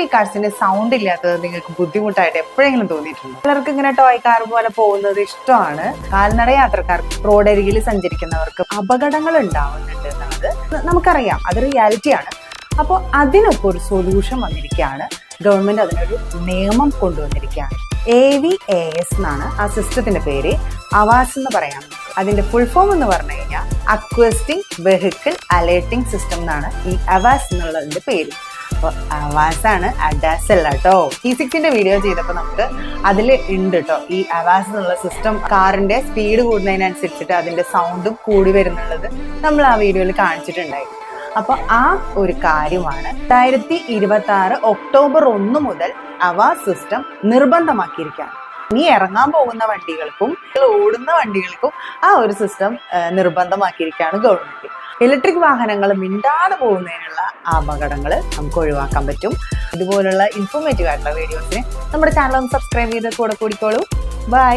V കാർസിന്റെ sound ഇല്ലാത്തത് നിങ്ങൾക്ക് ബുദ്ധിമുട്ടായിട്ട് എപ്പോഴെങ്കിലും തോന്നിയിട്ടുണ്ട്? പലർക്കും ഇങ്ങനെ ടോയ് കാർ പോലെ പോകുന്നത് ഇഷ്ടമാണ്. കാൽനട യാത്രക്കാർക്ക് റോഡരികിൽ സഞ്ചരിക്കുന്നവർക്ക് അപകടങ്ങൾ ഉണ്ടാവുന്നുണ്ട് എന്നുള്ളത് നമുക്കറിയാം. അത് റിയാലിറ്റിയാണ് അപ്പോൾ അതിനൊക്കെ ഒരു സൊല്യൂഷൻ വന്നിരിക്കുകയാണ്. ഗവൺമെന്റ് അതിനൊരു നിയമം കൊണ്ടുവന്നിരിക്കുകയാണ്. എ വി എ എസ് എന്നാണ് ആ സിസ്റ്റത്തിന്റെ പേര്. അവാസ് എന്ന് പറയാം. അതിന്റെ ഫുൾ ഫോം എന്ന് പറഞ്ഞു കഴിഞ്ഞാൽ അക്വസ്റ്റിംഗ് വെഹിക്കിൾ അലേർട്ടിംഗ് സിസ്റ്റം എന്നാണ് ഈ അവാസ് എന്നുള്ളതിന്റെ പേര്. അപ്പോൾ അവാസ് ആണ് അഡാസ് അല്ല കേട്ടോ ടി വീഡിയോ ചെയ്തപ്പോൾ നമുക്ക് അതിൽ ഉണ്ട് കേട്ടോ ഈ അവാസ് എന്നുള്ള സിസ്റ്റം കാറിന്റെ സ്പീഡ് കൂടുന്നതിനനുസരിച്ചിട്ട് അതിന്റെ സൗണ്ടും കൂടി വരുന്നുള്ളത് നമ്മൾ ആ വീഡിയോയിൽ കാണിച്ചിട്ടുണ്ടായി. അപ്പോൾ ആ ഒരു കാര്യമാണ് രണ്ടായിരത്തി ഇരുപത്തി ആറ് ഒക്ടോബർ ഒന്ന് മുതൽ അവാസ് സിസ്റ്റം നിർബന്ധമാക്കിയിരിക്കുകയാണ്. ഇനി ഇറങ്ങാൻ പോകുന്ന വണ്ടികൾക്കും ഓടുന്ന വണ്ടികൾക്കും ആ ഒരു സിസ്റ്റം നിർബന്ധമാക്കിയിരിക്കുകയാണ് ഗവൺമെന്റ്. ഇലക്ട്രിക് വാഹനങ്ങൾ മിണ്ടാതെ പോകുന്നതിനുള്ള അപകടങ്ങൾ നമുക്ക് ഒഴിവാക്കാൻ പറ്റും. ഇതുപോലുള്ള ഇൻഫോർമേറ്റീവ് ആയിട്ടുള്ള വീഡിയോസിന് നമ്മുടെ ചാനൽ ഒന്ന് സബ്സ്ക്രൈബ് ചെയ്ത് കൂടെ കൂടിക്കോളൂ. ബൈ